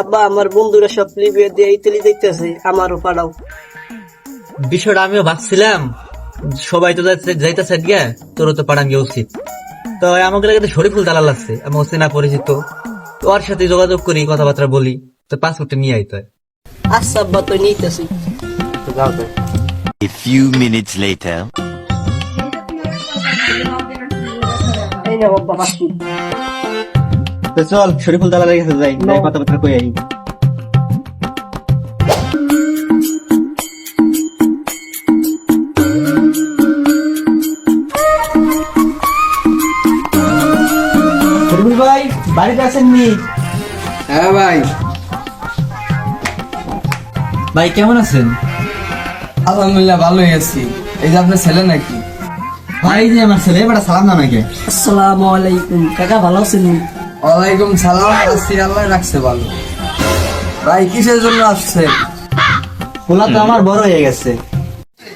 আব্বা আমার বন্ধুরা সব লিবিয়া দিয়ে ইতালি দেখতেছে আমারও পাঠাও বিষয়টা আমিও ভাবছিলাম সবাই তো যাইতে- যাইতেছে গিয়া তোরও তো পাঠান গিয়ে উচিত তো আমাকে লাগে শরীফুল দালাল লাগছে আমার চেনা পরিচিত তো ওর সাথে যোগাযোগ করি কথাবার্তা বলি তো পাসপোর্টটা নিয়ে আইতে হয় আচ্ছা আব্বা তো নিতেছি তো যাও তো। A few minutes later. তো চল শরীফুল দালালের কাছে যাই যাই কথাবার্তা কই আই। শরীফুল ভাই বাড়িতে হ্যাঁ ভাই। ভাই কেমন আছেন? আলহামদুলিল্লাহ ভালোই আছি। এই যে আপনার ছেলে নাকি? ভাই যে আমার ছেলে বড় সালাম না নাকি। আসসালামু আলাইকুম। কাকা ভালো আছেন? ওয়ালাইকুম সালাম আছি আল্লাহ রাখছে ভালো। ভাই কিসের জন্য আসছে? পোলা তো আমার বড় হয়ে গেছে।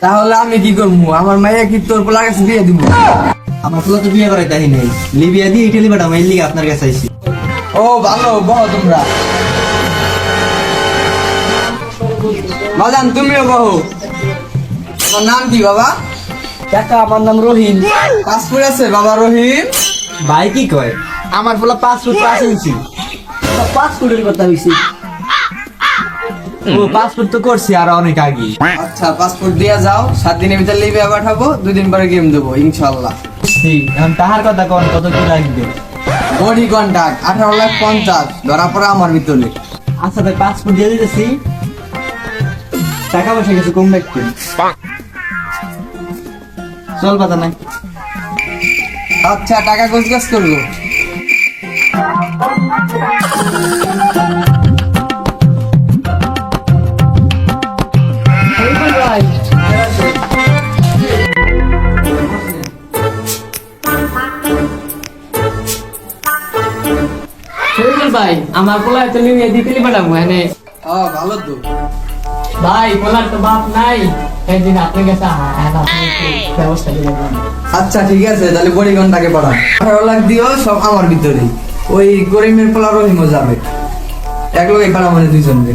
তাহলে আমি কি করব? আমার মাইয়া কি তোর পোলা কাছে বিয়ে দিব? আমার পোলা তো বিয়ে করে তাই নেই। লিবিয়া দিয়ে ইটালি পাঠাম এই লিগে আপনার কাছে আইছি। ও ভালো বহ তোমরা। তুমিও বহ। তোমার নাম কি বাবা? কাকা আমার নাম রহিম। পাসপোর্ট আছে বাবা রহিম। ভাই কি কয়? আমার পাঁচ ফুট পাঁচ ইঞ্চি পাসপোর্টের কথা হইছে ও পাসপোর্ট তো করছি আর অনেক আগে। আচ্ছা পাসপোর্ট দিয়ে যাও সাত দিনের ভিতরে লিবিয়া পাঠাবো দুই দিন পরে গেম দেবো ইনশাল্লাহ এখন তাহার কথা কোন কত কি লাগবে? বডি কন্ট্যাক্ট আঠারো লাখ পঞ্চাশ ধরা পড়া আমার ভিতরে। আচ্ছা তাই পাসপোর্ট দিয়ে দিতেছি। টাকা পয়সা কিছু কম রাখতে চল পাতা নাই। আচ্ছা টাকা গোছগাছ করব? ভাই আমার পোলার তো নিয়ে দিতে এনে? হ্যাঁ ভালো তো। ভাই পোলার তো বাপ নাই। একদিন আপনার কাছে আ- আ- আপনি একটু ব্যবস্থা করে আচ্ছা ঠিক আছে তাহলে বড়িগণটাকে পাঠান আঠারো লাখ দিও সব আমার ভিতরে ওই করিমের পোলা রহিমও যাবে। এক লোক পাড়া মানে দুইজনকে।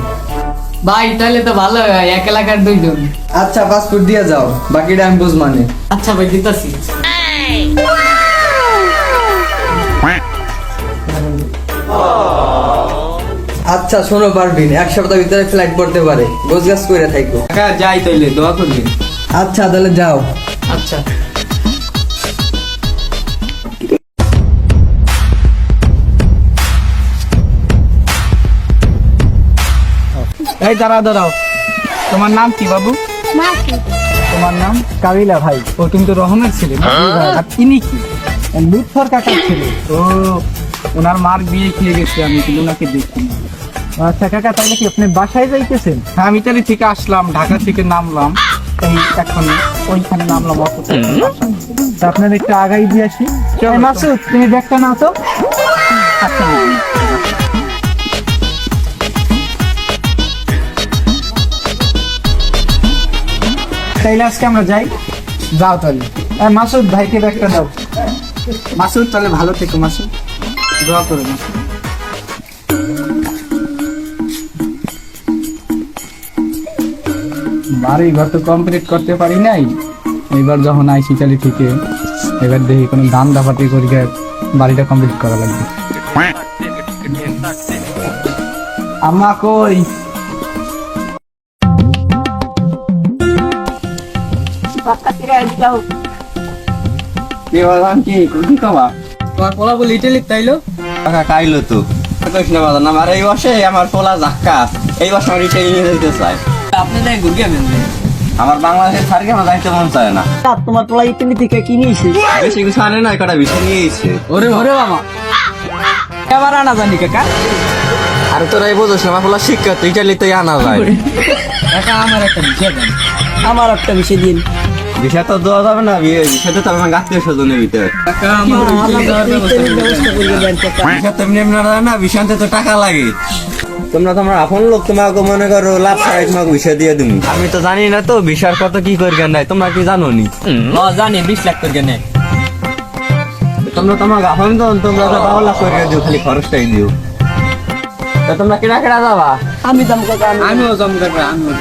ভাই তাহলে তো ভালো হয় এক এলাকার দুইজন। আচ্ছা পাসপোর্ট দিয়ে যাও বাকিটা আমি বুঝ মানে আচ্ছা ভাই দিতাছি। আচ্ছা শোনো পারবিন এক সপ্তাহ ভিতরে ফ্লাইট পড়তে পারে। গোছগাছ করে থাকব যাই তাইলে দোয়া করবি আচ্ছা তাহলে যাও। আচ্ছা। এই দাঁড়াও দাঁড়াও। তোমার নাম কি বাবু? তোমার নাম? কাবিলা ভাই। ও তুমি তো রহমের ছেলে আর ইনি কি? লুৎফর কাকার ছেলে। ও ওনার মার বিয়ে খেয়ে গেছে আমি কিন্তু ওনাকে দেখি না। আচ্ছা কাকা তাহলে কি আপনি বাসায় যাইতেছেন? হ্যাঁ আমি ইতালি থেকে আসলাম ঢাকা থেকে নামলাম। এই এখন ওইখানে নামলাম তা আপনার একটু আগাই দিয়ে আসি। মাসুদ তুমি ব্যাগটা নাও তো। আচ্ছা তাইলে আজকে আমরা যাই? যাও তাহলে। মাসুদ ভাইকে ব্যাগটা দাও। মাসুদ তাহলে ভালো থেকো মাসুদ। দোয়া করো মাসুদ। বাড়ি ঘর তো কমপ্লিট করতে পারি নাই। এবার যখন আইসি চালি থেকে এবার দেখি কোনো দান দাপাতি করি বাড়িটা কমপ্লিট করা লাগবে। আম্মা কই? কে বললাম কি? কি কবা তোমার পোলা বলে ইটালি তাইলো? টাকা খাইলো তো। আমার এই বসে আমার পোলা জাক্কা এই বসে আমার ইটালি নিয়ে যেতে চাই আপনি তাই আমার বাংলাদেশের সার্কে আমার যাইতে মন চায় না? আর তোমার পোলা ইতালি থেকে কি নিয়েছে? বেশি কিছু আনে না কটা বেশি নিয়েছে? ওরে ওরে বাবা এবার আনা জানি কাকা। আর তোরা এই বোঝো পোলা শিক্ষা আনা যায়। কাকা আমার একটা বিষয় দেন। আমার একটা বিষয় দিন। বিষয় তো দেওয়া যাবে না বিয়ে বিষয় তো আমার স্বজনের ভিতরে। কাকা আমার ব্যবস্থা করে দেন বিষয় তো এমনি এমনি না না বিষয়তে তো টাকা লাগে। তোমরা তোমার আপন লোক তোমাকে মনে করো লাভ ছাড়াই তোমাকে বিষয় দিয়ে দিন আমি তো জানি না তো বিশার কত কি করবেন নাই তোমরা কি জানো নি জানি বিশ লাখ করে কেনে তোমরা আপন তো তোমরা তো বারো লাখ করে দিও খালি খরচটাই দিও। তা তোমরা কেনা কেনা যাবা? আমি দাম আমিও জম কাকা আমিও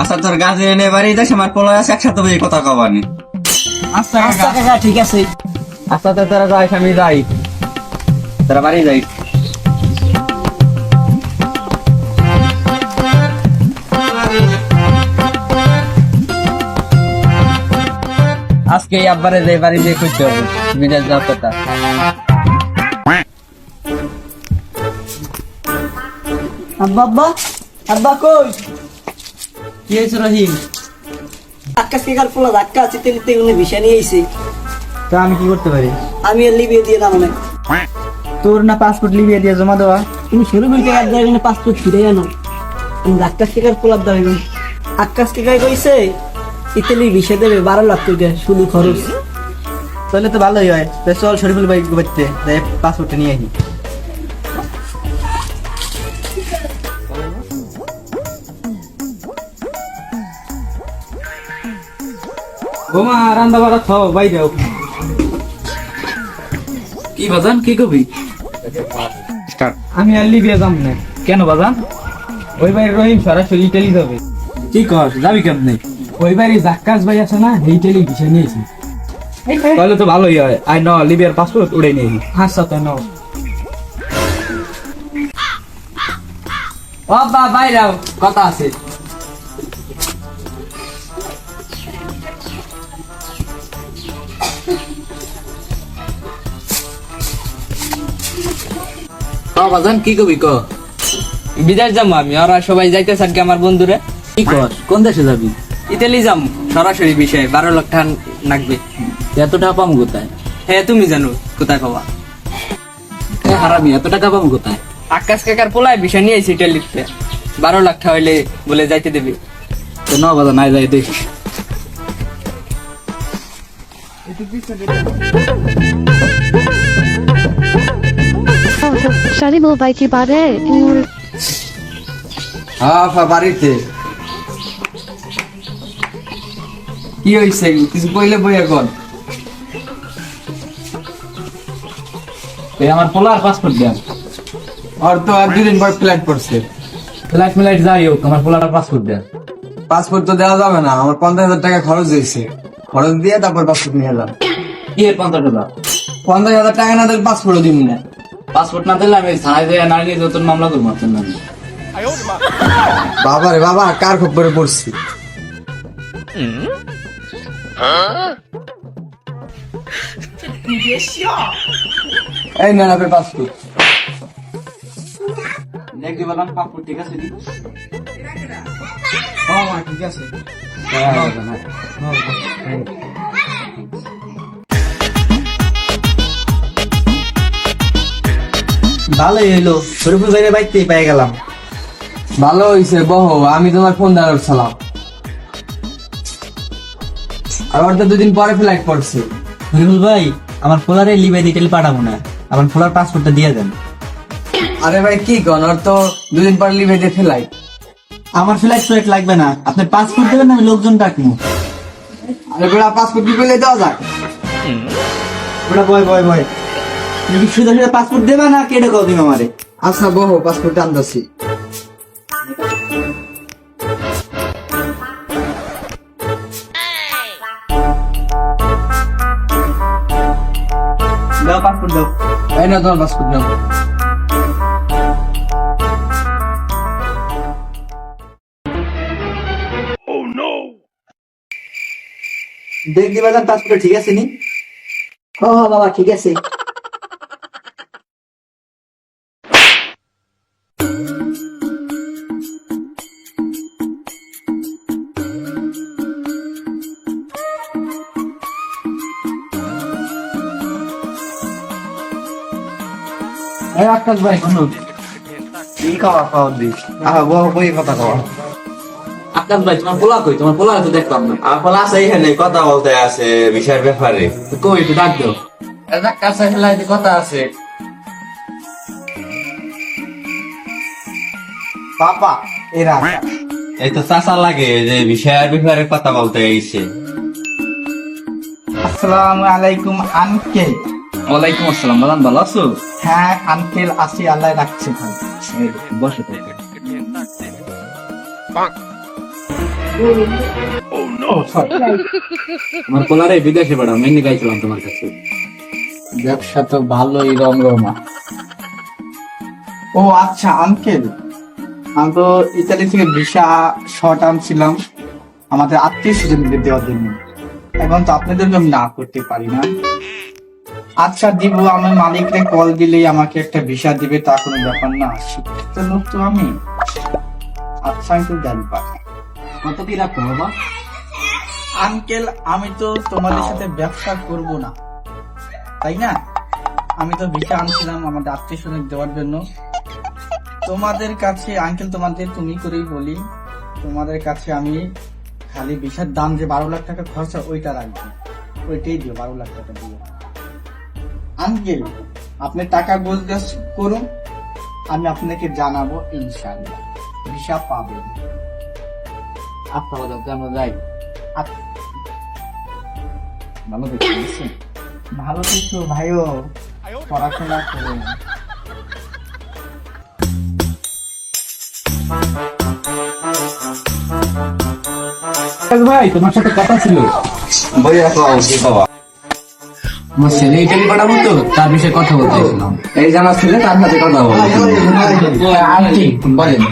আচ্ছা তোর গাছে এনে বাড়ি যাস আমার পোলা আছে একসাথে বই কথা কবানি আচ্ছা আচ্ছা ঠিক আছে। আচ্ছা তো তোরা যাইস আমি যাই। তোরা বাড়ি যাই। আজকে এই আব্বারে যাই বাড়ি দিয়ে করতে হবে বিদেশ যাওয়ার কথা। আব্বা আব্বা আব্বা কই? কি হয়েছে রহিম? কাকার পোলা ধাক্কা ভিসা নিয়ে আইছে। তো আমি কি করতে পারি? আমি আর লিবিয়ে দিয়ে অনেক তোর না পাসপোর্ট লিবিয়ে দিয়ে জমা দেওয়া? তুমি শুরু করতে এক জায়গায় পাসপোর্ট ফিরে আনো তুমি আকাশ কাকার পোলার দাম আকাশ কাকাই কইছে ইতালি ভিসা দেবে বারো লাখ টাকা শুধু খরচ। তাহলে তো ভালোই হয়। তো চল শরীফুল ভাই করতে পাসপোর্টটা নিয়ে আসি। বোমা রান্দা বাড়া খাও বাইরে কি বাজান কি কবি? আমি আর লিবিয়া যাম না। কেন বাজান? ওই বাড়ির রহিম সরাসরি ইটালি যাবে। কি কর যাবি কেমনে? ওই বাড়ি জাক্কাস ভাই আছে না এই নিয়েছি তাহলে তো ভালোই হয়। আই ন লিবিয়ার পাসপোর্ট উড়ে নিয়ে আচ্ছা তো নাও। বাবা বাইরাও কথা আছে। কি কবি ক? বিদেশ যাব আমি ওরা সবাই যাইতে আমার বন্ধুরে। কি কর? কোন দেশে যাবি? ইতালি যাম সরাসরি বিষয় বারো লাখ টাকা লাগবে এত টাকা পাবো কোথায়? হ্যাঁ তুমি জানো কোথায় পাবা? হারামি এত টাকা পাবো কোথায়? আকাশ কাকার পোলায় বিষয় নিয়ে এসে ইটালিতে বারো লাখ টাকা হইলে বলে যাইতে দেবে। তো ন বাজা নাই যাই দেখ। vai te bare. হ্যাঁ বাড়িতে। কি হয়েছে কিছু কইলে বই এখন আমার পোলার পাসপোর্ট দেন। আর তো আর দুদিন পর ফ্লাইট পড়ছে। ফ্লাইট ফ্লাইট যাই হোক আমার পোলার পাসপোর্ট দেন। পাসপোর্ট তো দেওয়া যাবে না আমার পঞ্চাশ হাজার টাকা খরচ হয়েছে খরচ দিয়ে তারপর পাসপোর্ট নিয়ে এলাম কি এর পঞ্চাশ হাজার? পঞ্চাশ হাজার টাকা না দিলে পাসপোর্টও দিব না। পাসপোর্ট না দিলে আমি থানায় যাই নারী নির্যাতন মামলা করব আপনার বাবা রে বাবা কার খবরে পড়ছি? এই না আপনার পাসপোর্ট দেখতে পেলাম পাসপোর্ট ঠিক আছে হ্যাঁ ঠিক আছে। ভালোই হইল শরীফুল ভাইয়ের বাইকতেই পেয়ে গেলাম। ভালো হয়েছে বহ, আমি তোমার ফোন দেওয়ার ছিলাম আর ওর তো দুদিন পরে ফ্লাইট পড়ছে ভাই আমার লিবে ডিটেল পাঠাবো না। আমার পোলার পাসপোর্টটা দিয়ে দেন। আরে ভাই কি কন? ওর তো দুদিন পরে লিভে দিয়ে ফ্লাইট আমার ফ্লাইট ফ্লাইট লাগবে না। আপনি পাসপোর্ট দেবেন আমি লোকজন ডাকবো। আরে বেড়া পাসপোর্ট কি পেলে দেওয়া যাক ওটা বয় বয় বয়। তুমি কি সুদা সুদা পাসপোর্ট দেবে না কেটে তুমি আমারে? আচ্ছা বহ পাসপোর্ট আনতেছি। দাও পাসপোর্ট দাও এই না তোমার পাসপোর্ট নাও দেখ দিবা পাসপোর্ট ঠিক আছে নি? হ হ বাবা ঠিক আছে। আকাশ ভাই শুনুন। কি খাওয়া খাওয়া দিস। আহা বহ বই কথা খাওয়া আকাশ ভাই তোমার পোলা কই? তোমার পোলা তো দেখলাম না। আমার পোলা আছে এখানে কথা বলতে আছে বিষয়ের ব্যাপারে। কই একটু ডাক দাও। কাছে ফ্লাইটে কথা আছে। বাবা এরা এই তো চাচা লাগে যে বিষয়ের বিষয়ের কথা বলতে এসে আসসালামু আলাইকুম আঙ্কেল ওয়ালাইকুম আসসালাম বাদান ভালো আছো? হ্যাঁ আঙ্কেল আসি আল্লাহ রাখছে ভাই। বসো আমার বিদেশে মেনে গাইছিলাম তোমার কাছে। ব্যবসা তো ভালোই রমরমা। ও আচ্ছা আঙ্কেল আমি তো ইতালি থেকে ভিসা শর্ট আনছিলাম। আমাদের আত্মীয় স্বজনদের দেওয়ার জন্য। এখন তো আপনাদেরকে আমি না করতে পারি না। আচ্ছা দিব, আমার মালিকরে কল দিলেই আমাকে একটা ভিসা দিবে, তা কোনো ব্যাপার না। শিক্ষিত লোক তো আমি। আচ্ছা আঙ্কেল জানি কত কি রাখো বাবা? আঙ্কেল, আমি তো তোমাদের সাথে ব্যবসা করব না। তাই না? আমি তো ভিসা আনছিলাম আমাদের আত্মীয় স্বজন দেওয়ার জন্য। তোমাদের কাছে, আঙ্কেল, তোমাদের তুমি করেই বলি, তোমাদের কাছে আমি খালি ভিসার দাম যে বারো লাখ টাকা খরচা, ওইটা রাখব। ওইটাই দিও, বারো লাখ টাকা দিও। আঙ্কেল আপনি টাকা গোলগাছ করুন আমি আপনাকে জানাব ইনশাআল্লাহ। ভিসা পাবেন। আচ্ছা আমরা যাই? ভালো দেখছি ভালো কিছু ভাইও পড়াশোনা করুন। ভাই তোমার সাথে কথা ছিল। বই রাখো কি বাবা আমার ছেলে ইটালি পাঠাবো তো তার বিষয়ে কথা বলতেছিলাম এই জানা ছেলে তার সাথে কথা আন্টি বলেন।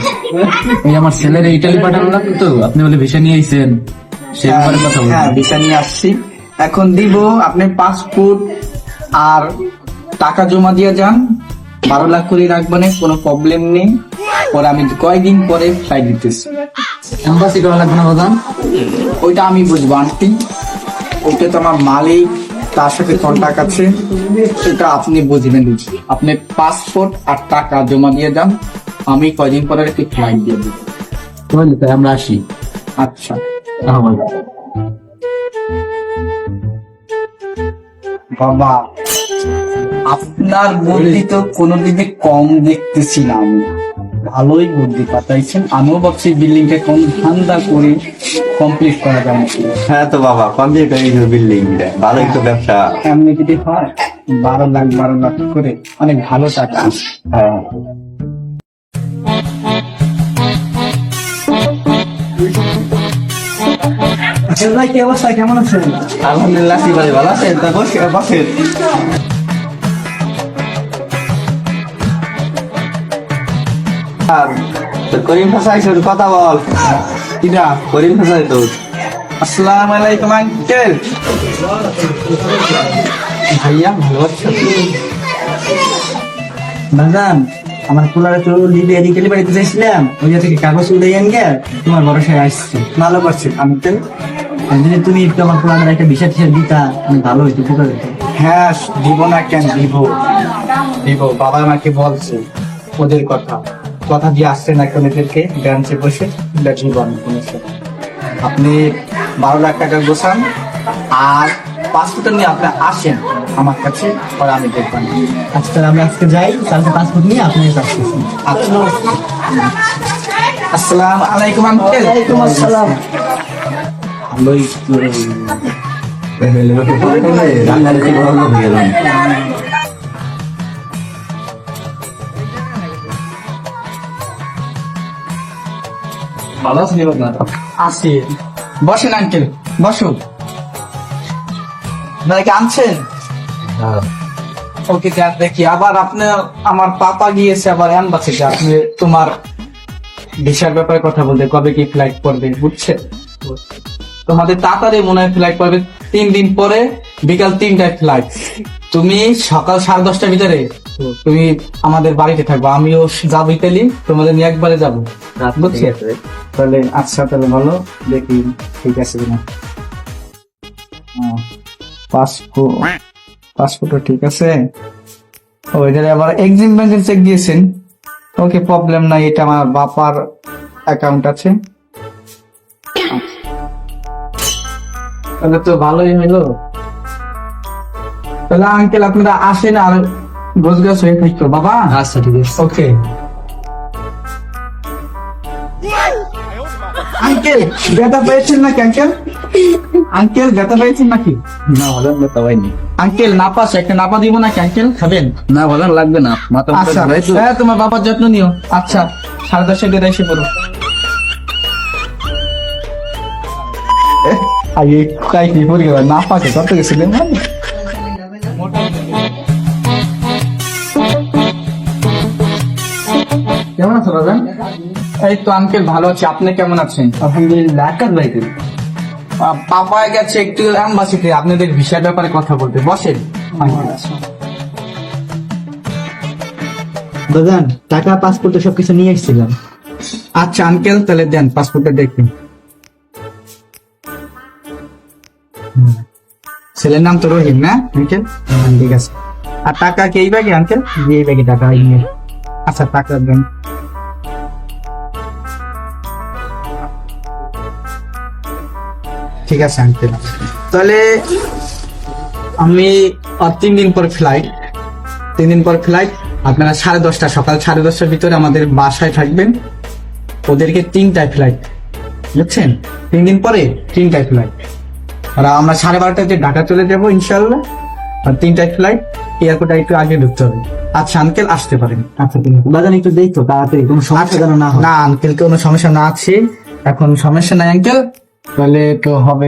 এই আমার ছেলের ইটালি পাঠানো লাগবে তো আপনি বলে ভিসা নিয়ে আইছেন। সে ব্যাপারে কথা হ্যাঁ বলব ভিসা নিয়ে আসছি। এখন দিব আপনি পাসপোর্ট আর টাকা জমা দিয়ে যান। বারো লাখ করে রাখবেন কোনো প্রবলেম নেই। পরে আমি কয়েকদিন পরে ফ্লাইট দিতেছি। এম্বাসি করা লাগবে না ওইটা আমি বুঝব আন্টি। ওইটা তো আমার মালিক। তার সাথে কন্ট্যাক্ট আছে। সেটা আপনি বুঝবেন। আপনি পাসপোর্ট আর টাকা জমা দিয়ে যান আমি কয়দিন পরে একটি ফ্লাইট দিয়ে দেবো। তাহলে তাই আমরা আসি। আচ্ছা। বাবা আপনার বুদ্ধি তো কোনোদিনে কম দেখতেছি না আমি ভালোই বুদ্ধি পাঠাইছেন আমিও ভাবছি বিল্ডিংটা কম ঠান্ডা করে কমপ্লিট করা যায় নাকি? হ্যাঁ তো বাবা কম্পিউটার বিল্ডিং ভালোই তো ব্যবসা। এমনি যদি হয় বারো লাখ বারো লাখ করে অনেক ভালো টাকা। হ্যাঁ। ভাই কি অবস্থা? কেমন আছেন? আলহামদুলিল্লাহ কি ভাই ভালো আছেন? তা বসে। করিম ভাষায় শুধু কথা বল। কিরা করিম ভাষায় তো আসসালামু আলাইকুম আঙ্কেল। ভাইয়া ভালো আছো বাজান আমার পোলারে তো লিবিয়া ইটালি বাড়িতে চাইছিলাম ওই থেকে কাগজ উঠে আন গে তোমার ভরসায় আসছে। ভালো আঙ্কেল। আর যদি তুমি একটু আমার পোলাদের একটা বিষয় টিষয় দিতা আমি ভালো হইতো হইতো। হ্যাঁ দিব না কেন দিব। দিব বাবা আমাকে বলছে ওদের কথা। কথা দিয়ে আসছেন না কেন এদেরকে ব্রাঞ্চে বসে। আমি। আপনি বারো লাখ টাকা গোছান আর পাসপোর্ট নিয়ে আপনি আসেন আমার কাছে পরে আমি দেখবেন আচ্ছা তাহলে আমি আজকে যাই। কালকে পাসপোর্ট নিয়ে আপনি আচ্ছা। আসসালাম আলাইকুম আঙ্কেল ওয়ালাইকুম আসসালাম। ভালোই রান্নার ভালো হয়ে গেলাম ভালো আছেন বাবা আসি বসেন আঙ্কেল বসো নাকি আনছেন? ওকে দেখ দেখি। আবার আপনি আমার পাপা গিয়েছে আবার অ্যাম্বাসি আপনি তোমার ভিসার ব্যাপারে কথা বলতে কবে কি ফ্লাইট পড়বে বুঝছে তোমাদের তাড়াতাড়ি মনে হয় ফ্লাইট পড়বে তিন দিন পরে বিকাল তিনটায় ফ্লাইট তুমি সকাল সাড়ে দশটার ভিতরে তুমি আমাদের বাড়িতে থাকব। আমিও যাব ইতালি তোমাদের নিয়ে একবারে যাব। বুঝছি? তাহলে আচ্ছা তাহলে ভালো। দেখি ঠিক আছে কিনা। পাসপোর্ট পাসপোর্টও ঠিক আছে। ওইটার আবার এক্সিম ব্যাংকের চেক দিয়েছেন। ওকে প্রবলেম নাই এটা আমার বাপার অ্যাকাউন্ট আছে। তাহলে তো ভালোই হইল তাহলে আঙ্কেল আপনারা আসেন আর গোছ গাছ হয়ে থাকতো বাবা আচ্ছা ঠিক আছে ওকে আঙ্কেল ব্যথা পেয়েছেন নাকি আঙ্কেল আঙ্কেল ব্যথা পেয়েছেন নাকি? না বাজান ব্যথা পাইনি। আঙ্কেল নাপাস একটা নাপা দিব নাকি আঙ্কেল খাবেন? না বাজান লাগবে না। মাথা আচ্ছা হ্যাঁ তোমার বাবার যত্ন নিও। আচ্ছা সাড়ে দশটা দিয়ে এসে পড়ো। আগে কাই কি পড়ে গেল না পাকে কত গেছিলেন? কেমন আছো রাজান এই তো আঙ্কেল ভালো আছি। আপনি কেমন আছেন? আলহামদুলিল্লাহ আকাশ ভাই কই? পাপা গেছে একটু অ্যাম্বাসিতে আপনাদের ভিসার ব্যাপারে কথা বলতে। বসেন। বাজান টাকা পাসপোর্ট সবকিছু নিয়ে এসেছিলাম। আচ্ছা আঙ্কেল তাহলে দেন পাসপোর্টটা দেখুন ছেলের নাম তো রহিম না আঙ্কেল ঠিক আছে। আর টাকা কি এই ব্যাগে আঙ্কেল এই ব্যাগে টাকা আচ্ছা টাকা দেন। ঠিক আছে আঙ্কেল তাহলে আমি আর তিন দিন পর ফ্লাইট তিন দিন পর ফ্লাইট আপনারা সাড়ে দশটা সকাল সাড়ে দশটার ভিতরে আমাদের বাসায় থাকবেন। ওদেরকে তিনটায় ফ্লাইট বুঝছেন? তিন দিন পরে তিনটায় ফ্লাইট আর আমরা সাড়ে বারোটাতে ঢাকা চলে যাব ইনশাল্লাহ আর তিনটায় ফ্লাইট এয়ারপোর্টে একটু আগে ঢুকতে হবে। আচ্ছা আঙ্কেল আসতে পারেন। আচ্ছা বাজান একটু দেখতো তাড়াতাড়ি কোনো সমস্যা যেন না না আঙ্কেল কোনো সমস্যা না আছে। এখন সমস্যা নাই আঙ্কেল তাহলে তো হবে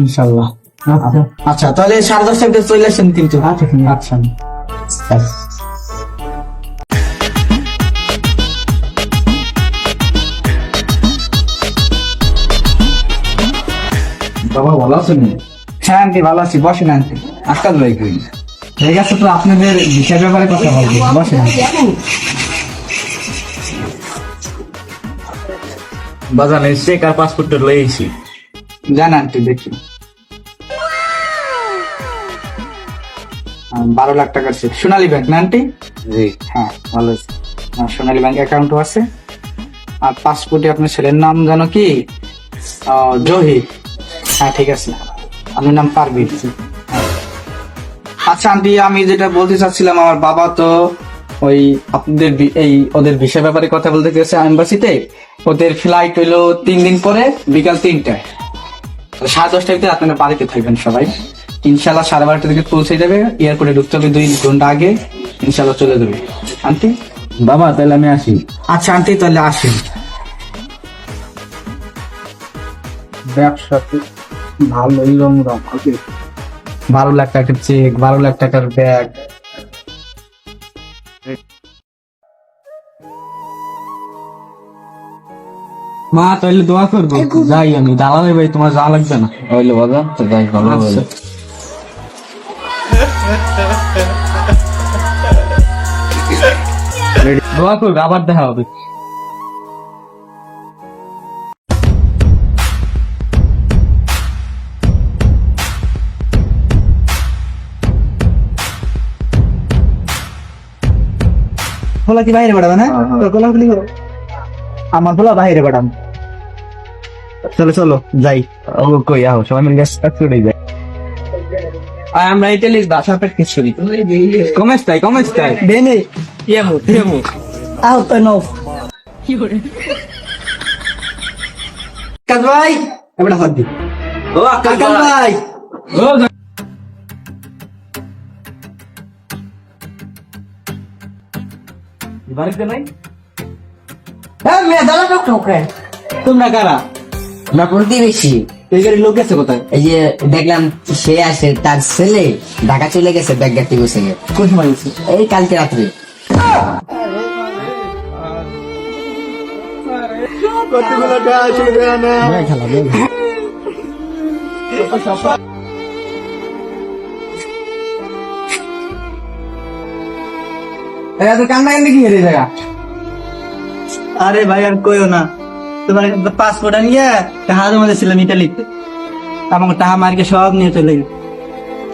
ইনশাল্লাহ। আচ্ছা। আচ্ছা তাহলে সাড়ে দশটা ভিতরে চলে আসেন কিন্তু। আচ্ছা। আচ্ছা। বাবা ভালো আছেন? হ্যাঁ আন্টি ভালো আছি। বসেন আন্টি। আকাশ ভাই কই? ঠিক আছে তো আপনাদের বিষয় ব্যাপারে কথা বলব। বসেন। বাজান এসে কার পাসপোর্টটা লয়ে যান আন্টি দেখি। বারো লাখ টাকার চেক সোনালী ব্যাংক না আন্টি? জি। হ্যাঁ ভালো আছে। সোনালী ব্যাংক অ্যাকাউন্টও আছে। আর পাসপোর্টে আপনার ছেলের নাম জানো কি? জহির। হ্যাঁ ঠিক আছে। আপনার নাম পারবিন আচ্ছা আন্টি আমি যেটা বলতে চাচ্ছিলাম আমার বাবা তো ওই আপনাদের এই ওদের বিষয় ব্যাপারে কথা বলতে গেছে এম্বাসিতে ওদের ফ্লাইট হইল তিন দিন পরে বিকাল তিনটায়। সাড়ে দশটার ভিতরে আপনারা বাড়িতে থাকবেন সবাই। ইনশাল্লাহ সাড়ে বারোটা থেকে পৌঁছে যাবে এয়ারপোর্টে ঢুকতে হবে দুই ঘণ্টা আগে ইনশাল্লাহ চলে যাবে। আন্টি? বাবা তাহলে আমি আসি। আচ্ছা আন্টি তাহলে আসেন ব্যবসাতে ভালোই রং রং বারো লাখ টাকার চেক বারো লাখ টাকার ব্যাগ মা তাহলে দোয়া করব। যাই আমি দালালে ভাই তোমার যা লাগবে না। হইল বাজান তো যাই ভালো আচ্ছা। হইল দোয়া করবে আবার দেখা হবে। খোলা কি বাইরে পাঠাবে না? তো খোলা খুলি করো আমার খোলা বাইরে পাঠাম চলো চলো যাই। ও কই আও সবাই মিলে কাজ করে যাই। আমরা ইটালির ভাষা প্র্যাকটিস করি কমে স্টাই কমে স্টাই বেনে। টিয়ামু টিয়ামু আও তো নো কাজ ভাই এবার হাত দি ও আকাশ ভাই। ও বাড়িতে নাই? হ্যাঁ মেয়ে দাদা লোক ঠোকরে তোমরা কারা? আমরা প্রতিবেশী এই গাড়ির লোক গেছে কোথায়? এই যে দেখলাম সে আসে তার ছেলে ঢাকা চলে গেছে ব্যাগ গাড়ি বসে গিয়ে কোন সময় গেছে? এই কালকে রাত্রে। এত কান্না কান্দি কি হেরে জায়গা? আরে ভাই, আর কইও না। তোমার পাসপোর্ট আনিয়া টাহা তোমাদের ছিলাম ইটালিতে আমাকে টাহা মার্কে সব নিয়ে চলে গেল।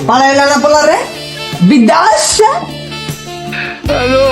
পালাই না পোলা রে বিদাস Hello.